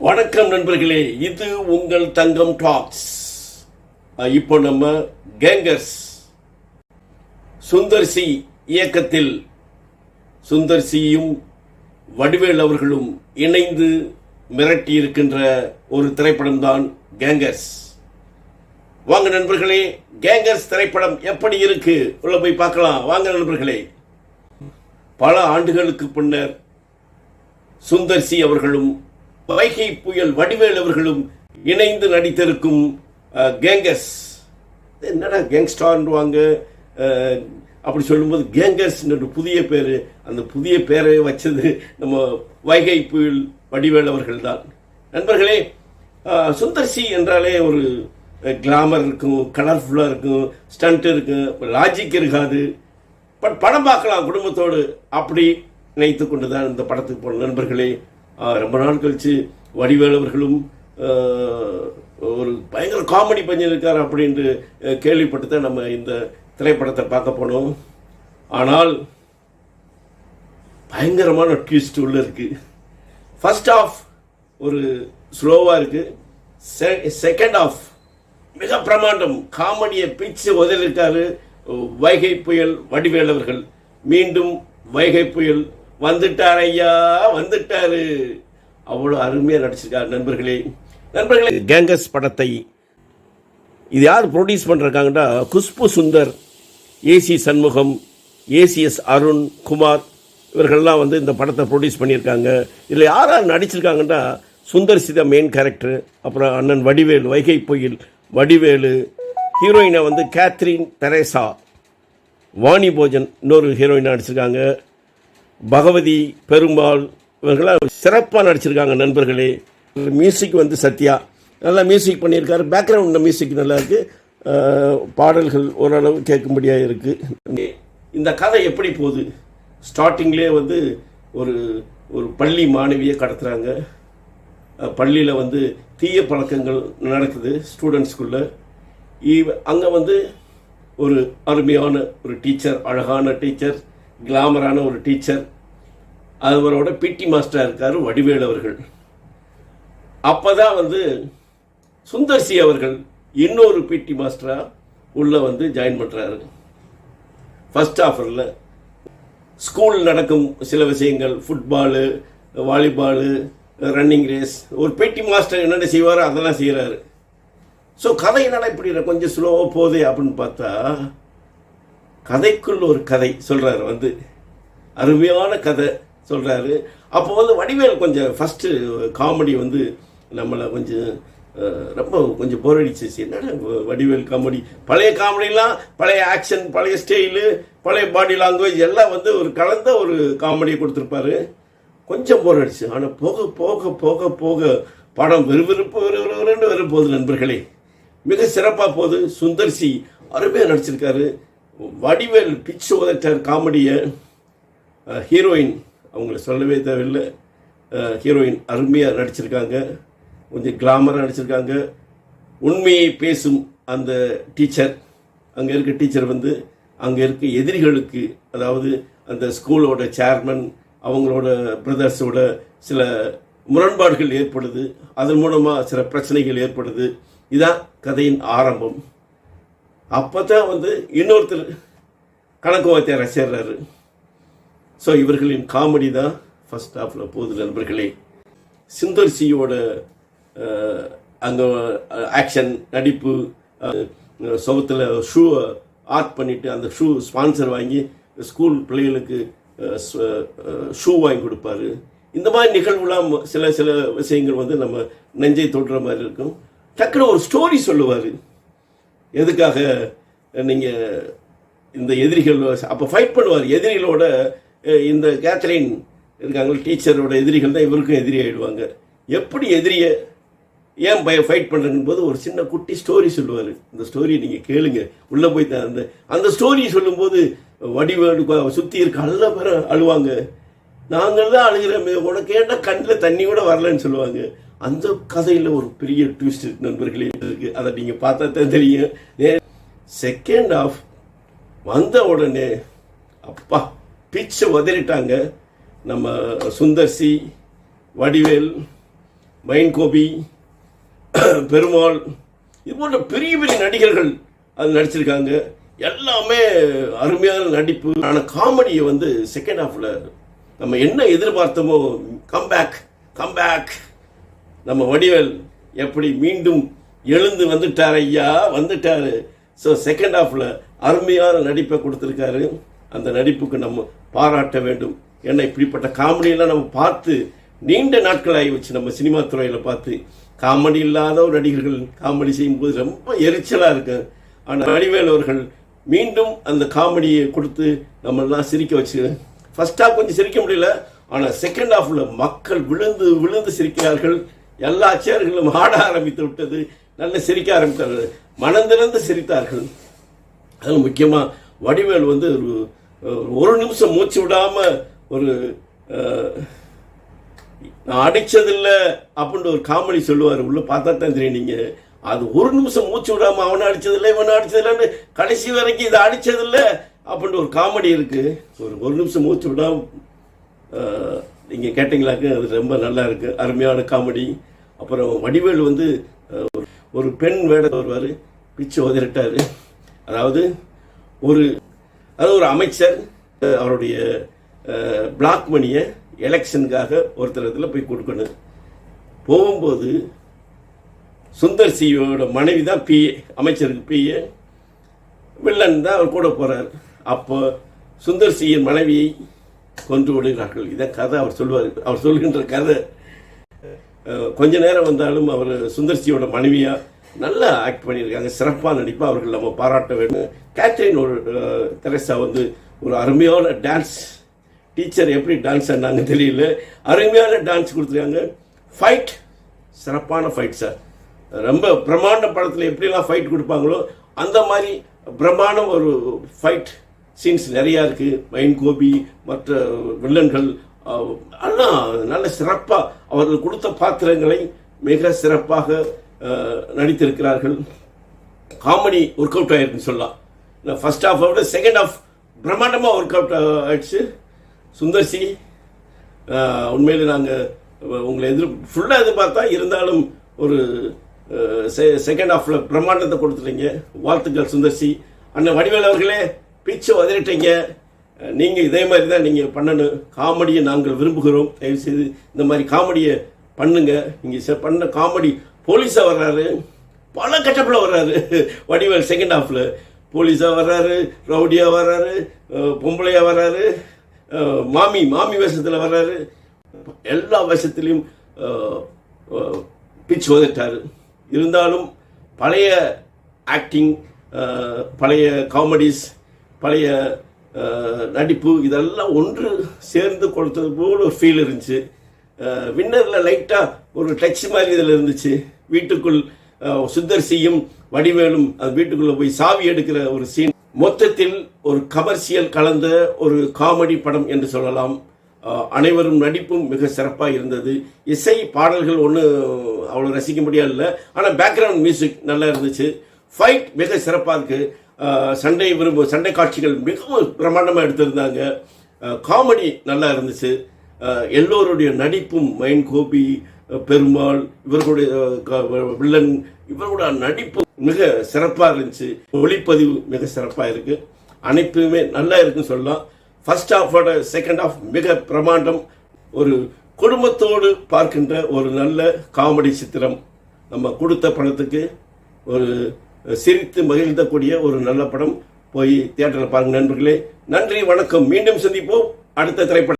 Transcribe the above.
வணக்கம் நண்பர்களே இது உங்கள் தங்கம் டாக்ஸ் இப்போ நம்ம கேங்கர்ஸ் சுந்தர் சி இயக்கத்தில் சுந்தர் சியும் வடிவேல் அவர்களும் இணைந்து மிரட்டி இருக்கின்ற ஒரு திரைப்படம் தான் கேங்கர்ஸ் வாங்க நண்பர்களே கேங்கர்ஸ் திரைப்படம் எப்படி இருக்கு? உள்ள போய் பார்க்கலாம். வாங்க நண்பர்களே. பல ஆண்டுகளுக்கு பின்னர் சுந்தர் சி அவர்களும் வைகை புயல் வடிவேல் அவர்களும் இணைந்து நடித்திருக்கும் கேங்கஸ் என்னடா கேங்ஸ்டார்வாங்க அப்படி சொல்லும்போது கேங்கர்ஸ் புதிய பேர் அந்த புதிய பேரை வச்சது நம்ம வைகை புயல் வடிவேல் அவர்கள் தான். நண்பர்களே சுந்தர்சி என்றாலே ஒரு கிளாமர் இருக்கும் கலர்ஃபுல்லாக இருக்கும் ஸ்டண்ட் இருக்கும் லாஜிக் இருக்காது. பட் படம் பார்க்கலாம் குடும்பத்தோடு அப்படி நினைத்து கொண்டு தான் இந்த படத்துக்கு போன நண்பர்களே. ரொம்ப நாள் கழிச்சு வடிவேலவர்களும் ஒரு பயங்கர காமெடி பண்ணியிருக்கார் இருக்கார் அப்படின்ட்டு கேள்விப்பட்டு தான் நம்ம இந்த திரைப்படத்தை பார்க்க போனோம். ஆனால் பயங்கரமான ட்விஸ்ட் உள்ள இருக்கு. ஃபர்ஸ்ட் ஆஃப் ஒரு ஸ்லோவாக இருக்கு. செகண்ட் ஆஃப் மிக பிரமாண்டம் காமெடியை பிச்சு உதவிருக்காரு வைகை புயல் வடிவேலவர்கள். மீண்டும் வைகை புயல் வந்துட்டார் ஐயா வந்துட்டாரு. அவ்வளோ அருமையாக நடிச்சிருக்காரு நண்பர்களே. நண்பர்களே கேங்கஸ் படத்தை இது யார் ப்ரொடியூஸ் பண்ணுறாங்கன்னா குஷ்பு சுந்தர் ஏசி சண்முகம் ஏசிஎஸ் அருண் குமார் இவர்கள்லாம் வந்து இந்த படத்தை ப்ரொடியூஸ் பண்ணியிருக்காங்க. இதில் யார் யார் நடிச்சிருக்காங்கன்னா சுந்தர் சிதா மெயின் கேரக்டர் அப்புறம் அண்ணன் வடிவேலு வைகை பொயில் வடிவேலு ஹீரோயினை வந்து கேத்ரின் தெரேசா வாணி போஜன் இன்னொரு ஹீரோயினாக நடிச்சிருக்காங்க. பகவதி பெருமாள் இவங்களாம் சிறப்பாக நடிச்சிருக்காங்க நண்பர்களே. மியூசிக் வந்து சத்யா. நல்லா மியூசிக் பண்ணியிருக்காரு. பேக்ரவுண்டில் மியூசிக் நல்லா இருக்குது பாடல்கள் ஓரளவு கேட்கும்படியாக இருக்குது இந்த கதை எப்படி போகுது? ஸ்டார்டிங்லேயே வந்து ஒரு ஒரு பள்ளி மாணவியை கடத்துகிறாங்க பள்ளியில் வந்து தீய பழக்கங்கள் நடக்குது ஸ்டூடெண்ட்ஸ்குள்ள அங்கே வந்து ஒரு அருமையான ஒரு டீச்சர் அழகான டீச்சர் கிளாமரான ஒரு டீச்சர் அவரோட பிடி மாஸ்டராக இருக்கார் வடிவேல் அவர்கள். அப்போ தான் வந்து சுந்தர்சி அவர்கள் இன்னொரு பிடி மாஸ்டராக உள்ளே வந்து ஜாயின் பண்ணுறாரு ஃபஸ்ட் ஆஃபரில் ஸ்கூல் நடக்கும் சில விஷயங்கள் ஃபுட்பாலு வாலிபாலு ரன்னிங் ரேஸ் ஒரு பெட்டி மாஸ்டர் என்னென்ன செய்வாரோ அதெல்லாம் செய்கிறாரு ஸோ கதை என்னடா இப்படி கொஞ்சம் ஸ்லோவாக போகுது அப்படின்னு பார்த்தா கதைக்குள் ஒரு கதை சொல்கிறாரு வந்து அருமையான கதை சொல்கிறாரு அப்போ வந்து வடிவேல் கொஞ்சம் ஃபஸ்ட்டு காமெடி வந்து நம்மளை கொஞ்சம் ரொம்ப கொஞ்சம் போர் அடிச்சிச்சு என்னடா வடிவேல் காமெடி பழைய காமெடிலாம் பழைய ஆக்ஷன் பழைய ஸ்டைலு பழைய பாடி லாங்குவேஜ் எல்லாம் வந்து ஒரு கலந்த ஒரு காமெடியை கொடுத்துருப்பாரு. கொஞ்சம் போர் அடிச்சு. ஆனால் போக போக போக போக படம் விறுவிறுப்பு விறுவிறுன்னு வரும் போகுது நண்பர்களே மிக சிறப்பாக போகுது. சுந்தர்சி அருமையாக நடிச்சிருக்காரு. வடிவேல் பிச்சு உதச்சார் காமெடியை ஹீரோயின் அவங்கள சொல்லவே தேவையில்லை. ஹீரோயின் அருமையாக நடிச்சிருக்காங்க. கொஞ்சம் கிளாமராக நடிச்சிருக்காங்க. உண்மையை பேசும் அந்த டீச்சர் அங்கே இருக்க டீச்சர் வந்து அங்கே இருக்க எதிரிகளுக்கு அதாவது அந்த ஸ்கூலோட சேர்மன் அவங்களோட பிரதர்ஸோட சில முரண்பாடுகள் ஏற்படுது. அதன் மூலமாக சில பிரச்சனைகள் ஏற்படுது. இதான் கதையின் ஆரம்பம். அப்போ தான் வந்து இன்னொருத்தர் கணக்கு வாத்தியாரை சேர்றாரு. ஸோ இவர்களின் காமெடி தான் ஃபர்ஸ்ட் ஹாஃபில் போகுது நண்பர்களே. சுந்தர் சியோட அங்கே ஆக்ஷன் நடிப்பு சவுத்தில் ஷூவை ஆர்ட் பண்ணிவிட்டு அந்த ஷூ ஸ்பான்சர் வாங்கி ஸ்கூல் பிள்ளைகளுக்கு ஷூ வாங்கி கொடுப்பாரு. இந்த மாதிரி நிகழ்வுலாம் சில சில விஷயங்கள் வந்து நம்ம நெஞ்சை தொடுற மாதிரி இருக்கும். டக்குனு ஒரு ஸ்டோரி சொல்லுவார். எதுக்காக நீங்கள் இந்த எதிரிகள் அப்போ ஃபைட் பண்ணுவார். எதிரிகளோட இந்த கேத்ரின் இருக்காங்க டீச்சரோட எதிரிகள் தான் இவருக்கும் எதிரி ஆயிடுவாங்க. எப்படி எதிரியை ஏன் பய ஃபைட் பண்ணுறங்கன்னு போது ஒரு சின்ன குட்டி ஸ்டோரி சொல்லுவார். இந்த ஸ்டோரி நீங்கள் கேளுங்க. உள்ளே போய் தான் அந்த அந்த ஸ்டோரி சொல்லும்போது வடிவேடு சுற்றி இருக்க அல்ல பேர் அழுவாங்க. நாங்கள் தான் அழுகிறோமே உனக்கு ஏன்டா கண்ணில் தண்ணி கூட வரலன்னு சொல்லுவாங்க. அந்த கதையில் ஒரு பெரிய ட்விஸ்ட் இருக்கு நண்பர்களே இருக்கு. அதை நீங்கள் பார்த்தா தான் தெரியும். செகண்ட் ஆஃப் வந்த உடனே அப்பா பிச்சை உதறிட்டாங்க. நம்ம சுந்தர்சி வடிவேல் மைன்கோபி பெருமாள் இது போன்ற பெரிய பெரிய நடிகர்கள் அது நடிச்சிருக்காங்க. எல்லாமே அருமையான நடிப்பு. ஆனால் காமெடியை வந்து செகண்ட் ஹாஃபில் நம்ம என்ன எதிர்பார்த்தோமோ கம்பேக் கம்பேக் நம்ம வடிவேல் எப்படி மீண்டும் எழுந்து வந்துட்டார் ஐயா வந்துட்டாரு. ஸோ செகண்ட் ஹாஃபில் அருமையான நடிப்பை கொடுத்துருக்காரு. அந்த நடிப்புக்கு நம்ம பாராட்ட வேண்டும். ஏன்னா இப்படிப்பட்ட காமெடியெல்லாம் நம்ம பார்த்து நீண்ட நாட்கள் ஆகி வச்சு நம்ம சினிமா துறையில் பார்த்து காமெடி இல்லாத ஒரு நடிகர்கள் காமெடி செய்யும்போது ரொம்ப எரிச்சலாக இருக்கு. ஆனால் வடிவேல் அவர்கள் மீண்டும் அந்த காமெடியை கொடுத்து நம்மெல்லாம் சிரிக்க வச்சு ஃபஸ்ட் ஹாஃப் கொஞ்சம் சிரிக்க முடியல. ஆனால் செகண்ட் ஹாஃபில் மக்கள் விழுந்து விழுந்து சிரிக்கிறார்கள். எல்லா சேர்களும் ஆட ஆரம்பித்து விட்டது. நல்ல சிரிக்க ஆரம்பித்தார்கள் மனந்திறந்து சிரித்தார்கள். அதில் முக்கியமாக வடிவேல் வந்து ஒரு ஒரு நிமிஷம் மூச்சு விடாம ஒரு அடிச்சதில்லை நான் ஒரு காமெடி சொல்லுவார். உள்ள பார்த்தா தான் தெரியும் நீங்க. அது ஒரு நிமிஷம் மூச்சு விடாம அவனை அடிச்சதில்லை இவனை அடிச்சதில்லைன்னு கடைசி வரைக்கும் இதை அடிச்சதில்ல அப்படின்ற ஒரு காமெடி இருக்கு. ஒரு ஒரு நிமிஷம் மூச்சு விடாம நீங்கள் கேட்டிங்களாக்கு அது ரொம்ப நல்லா இருக்குது அருமையான காமெடி. அப்புறம் வடிவேல் வந்து ஒரு- ஒரு பெண் வேட வருவார். பிச்சு உதறிட்டார். அதாவது ஒரு அதாவது ஒரு அமைச்சர் அவருடைய பிளாக் மணியை எலெக்ஷனுக்காக ஒருத்தர் இடத்துல போய் கொடுக்கணும். போகும்போது சுந்தர் சியோட மனைவி தான் பிஏ அமைச்சருக்கு பிஏ வில்லன் தான் அவர் கூட போகிறார் அப்போ சுந்தர் சியின் மனைவியை கொன்று விடுகிறார்கள். இதை கதை அவர் சொல்லுவார். அவர் சொல்கின்ற கதை கொஞ்ச நேரம் வந்தாலும் அவர் சுந்தர்சியோட மனைவியாக நல்லா ஆக்ட் பண்ணியிருக்காங்க. சிறப்பாக நடிப்பா அவர்கள் நம்ம பாராட்ட வேண்டும். கேத்ரின் ஒரு தெரசா வந்து ஒரு அருமையான டான்ஸ் டீச்சர் எப்படி டான்ஸ் ஆனாங்க தெரியல. அருமையான டான்ஸ் கொடுத்துருக்காங்க. ஃபைட் சிறப்பான ஃபைட் சார் ரொம்ப பிரம்மாண்ட படத்தில் எப்படிலாம் ஃபைட் கொடுப்பாங்களோ அந்த மாதிரி பிரம்மாண்ட ஒரு ஃபைட் சீன்ஸ் நிறையா இருக்குது மைன் கோபி மற்ற வில்லன்கள் அஹ், எல்லாம் நல்ல சிறப்பாக அவர்கள் கொடுத்த பாத்திரங்களை மிக சிறப்பாக நடித்திருக்கிறார்கள். காமெடி ஒர்க் அவுட் ஆயிருக்குன்னு சொல்லலாம். ஃபர்ஸ்ட் ஹாஃப் விட செகண்ட் ஹாஃப் பிரம்மாண்டமாக ஒர்க் அவுட் ஆயிடுச்சு. சுந்தர்சி சி உண்மையில் நாங்கள் உங்களை எதிர் ஃபுல்லாக எதிர்பார்த்தா இருந்தாலும் ஒரு செகண்ட் ஹாஃப்ல பிரம்மாண்டத்தை கொடுத்துட்டீங்க. வாழ்த்துக்கள் சுந்தர்சி அண்ணன் வடிவேல் அவர்களே பிச்சை உதறிட்டீங்க நீங்கள் இதே மாதிரி தான் நீங்கள் பண்ணணும். காமெடியை நாங்கள் விரும்புகிறோம். தயவு செய்து இந்த மாதிரி காமெடியை பண்ணுங்க. நீங்கள் பண்ண காமெடி போலீஸாக வர்றாரு. பல கட்டப்பில் வர்றாரு. வடிவேல் செகண்ட் ஹாஃபில் போலீஸாக வர்றாரு ரவுடியாக வர்றாரு பொம்பளையாக வர்றாரு மாமி மாமி வேஷத்தில் வர்றாரு. எல்லா வேஷத்துலேயும் பிச் உதட்டாரு இருந்தாலும் பழைய ஆக்டிங் பழைய காமெடிஸ் பழைய நடிப்பு இதெல்லாம் ஒன்று சேர்ந்து கொடுத்தது போல் ஒரு ஃபீல் இருந்துச்சு. வின்னரில் லைட்டாக ஒரு டச் மாதிரி இதில் இருந்துச்சு. வீட்டுக்குள் அஹ், சுந்தர் சியும் வடிவேலும் அது வீட்டுக்குள்ளே போய் சாவி எடுக்கிற ஒரு சீன் மொத்தத்தில் ஒரு கமர்ஷியல் கலந்த ஒரு காமெடி படம் என்று சொல்லலாம். அனைவரும் நடிப்பும் மிக சிறப்பாக இருந்தது. இசை பாடல்கள் ஒன்றும் அவ்வளோ ரசிக்க முடியாது இல்லை ஆனால் பேக்ரவுண்ட் மியூசிக் நல்லா இருந்துச்சு. ஃபைட் மிக சிறப்பாக இருக்குது சண்டை விரும்ப சண்டை காட்சிகள் மிகவும் பிரமாண்டமாக எடுத்திருந்தாங்க. காமெடி நல்லா இருந்துச்சு. எல்லோருடைய நடிப்பும் மைன் கோபி பெருமாள் இவர்களுடைய வில்லன் இவர்களுடைய நடிப்பு மிக சிறப்பாக இருந்துச்சு. ஒளிப்பதிவு மிக சிறப்பாக இருக்கு. அனைத்துமே நல்லா இருக்குன்னு சொல்லலாம். ஃபர்ஸ்ட் ஹாஃபோட செகண்ட் ஹாஃப் மிக பிரமாண்டம். ஒரு குடும்பத்தோடு பார்க்கின்ற ஒரு நல்ல காமெடி சித்திரம். நம்ம கொடுத்த படத்துக்கு ஒரு சிரித்து மகிழ்ந்தக்கூடிய ஒரு நல்ல படம் போய் தியேட்டரில் பாருங்க நண்பர்களே. நன்றி வணக்கம். மீண்டும் சந்திப்போம். அடுத்த திரைப்படம்